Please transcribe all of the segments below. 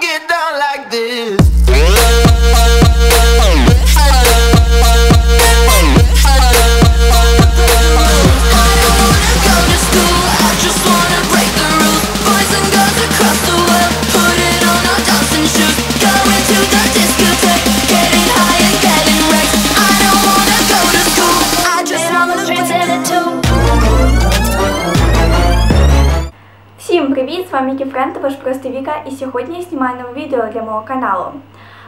get down like this. I wanna go to school I just wanna break the rules. Boys and girls across the world, putting on our dogs and shoes. Going to the discotheque, getting high and getting ragged. I don't wanna go to привіт! З вами Мікі Френд, ваш просто Віка, і сьогодні я знімаю нове відео для мого каналу.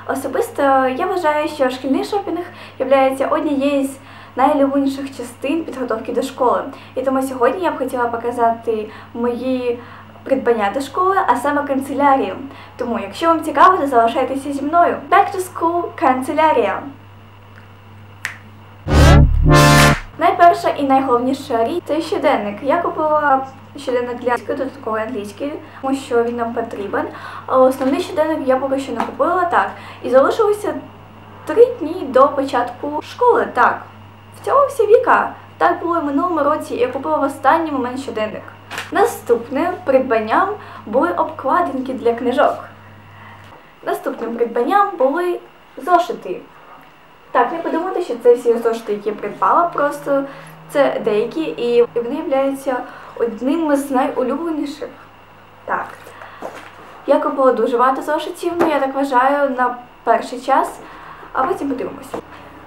Особисто я вважаю, що шкільний шопінг є однією з найлюбленіших частин підготовки до школи. І тому сьогодні я б хотіла показати мої придбання до школи, а саме канцелярію. Тому, якщо вам цікаво, то залишайтеся зі мною. Back to school канцелярія. Найперша і найголовніша річ це щоденник. Я купила щоденник для додаткової англійської, тому що він нам потрібен. А основний щоденник я поки що не купила так. І залишилося три дні до початку школи. Так. В цьому вся віка. Так було і минулому році, я купила в останній момент щоденник. Наступним придбанням були обкладинки для книжок. Наступним придбанням були зошити. Так, не подумайте, що це всі зошити, які я придбала, просто це деякі, і вони являються одним з найулюбленіших. Так. Я купила дуже багато зошитів, ну я так вважаю, на перший час, а потім подивимося.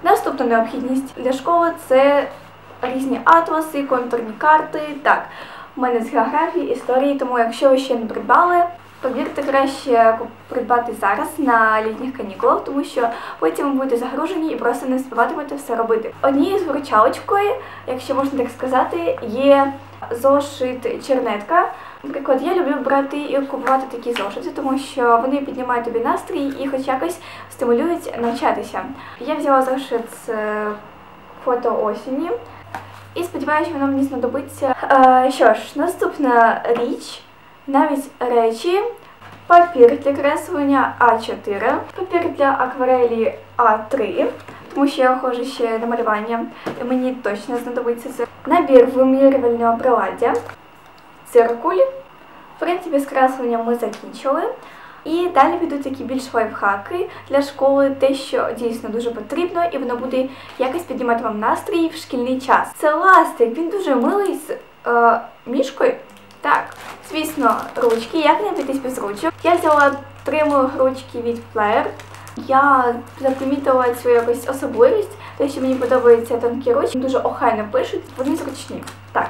Наступна необхідність для школи це різні атласи, контурні карти. Так, у мене з географії, історії, тому якщо ви ще не придбали, повірте, краще придбати зараз на літніх канікулах, тому що потім ви будете загружені і просто не встигатимете все робити. Однією з виручалочкою, якщо можна так сказати, є зошит чернетка. Наприклад, я люблю брати і купувати такі зошити, тому що вони піднімають тобі настрій і хоч якось стимулюють навчатися. Я взяла зошит з е, фото осені. І сподіваюся, воно мені знадобиться. Е, що ж, наступна річ, навіть речі, папір для креслення А4, папір для акварелі А3, тому що я ходжу ще на малювання, і мені точно знадобиться це. Набір вимірювального приладдя, циркуль. В принципі, з кресленням ми закінчили. І далі підуть такі більш лайфхаки для школи, те, що дійсно дуже потрібно, і воно буде якось піднімати вам настрій в шкільний час. Це ластик, він дуже милий з е, мішкою. Так, звісно, ручки. Як не обійтись без ручок? Я взяла три ручки від Flair. Я запримітила цю якусь особливість, те, що мені подобаються тонкі ручки, дуже охайно пишуть, вони зручні. Так.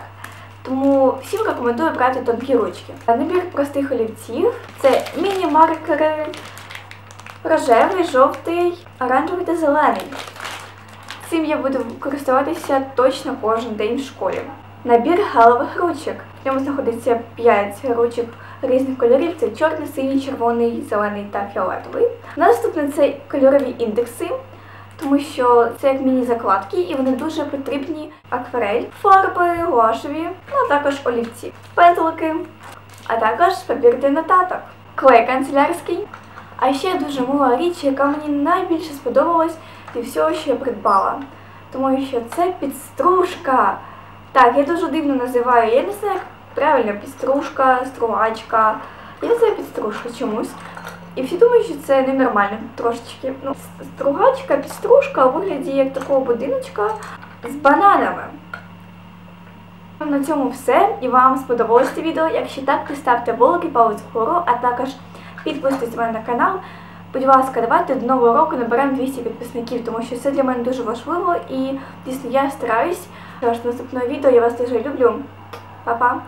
Тому всім рекомендую брати тонкі ручки. Набір простих олівців це міні-маркери, рожевий, жовтий, оранжевий та зелений. Цим я буду користуватися точно кожен день в школі. Набір гелевих ручок. В ньому знаходиться 5 ручок різних кольорів: це чорний, синій, червоний, зелений та фіолетовий. Наступне це кольорові індекси тому що це як міні-закладки, і вони дуже потрібні акварель, фарби, гуашеві, ну а також олівці, пензлики, а також папір для нотаток, клей канцелярський. А ще дуже мила річ, яка мені найбільше сподобалась від всього, що я придбала. Тому що це підстружка. Так, я дуже дивно називаю, я не знаю, як правильно, підстружка, стругачка. Я називаю підстружка чомусь. І всі думають, що це ненормально трошечки. Ну, стругачка, підстружка у вигляді як такого будиночка з бананами. На цьому все. І вам сподобалось це відео. Якщо так, то ставте великий палець вгору, а також підписуйтесь мене на канал. Будь ласка, давайте до нового року наберемо 200 підписників, тому що це для мене дуже важливо і дійсно я стараюсь. Тож наступного відео я вас дуже люблю. Па-па!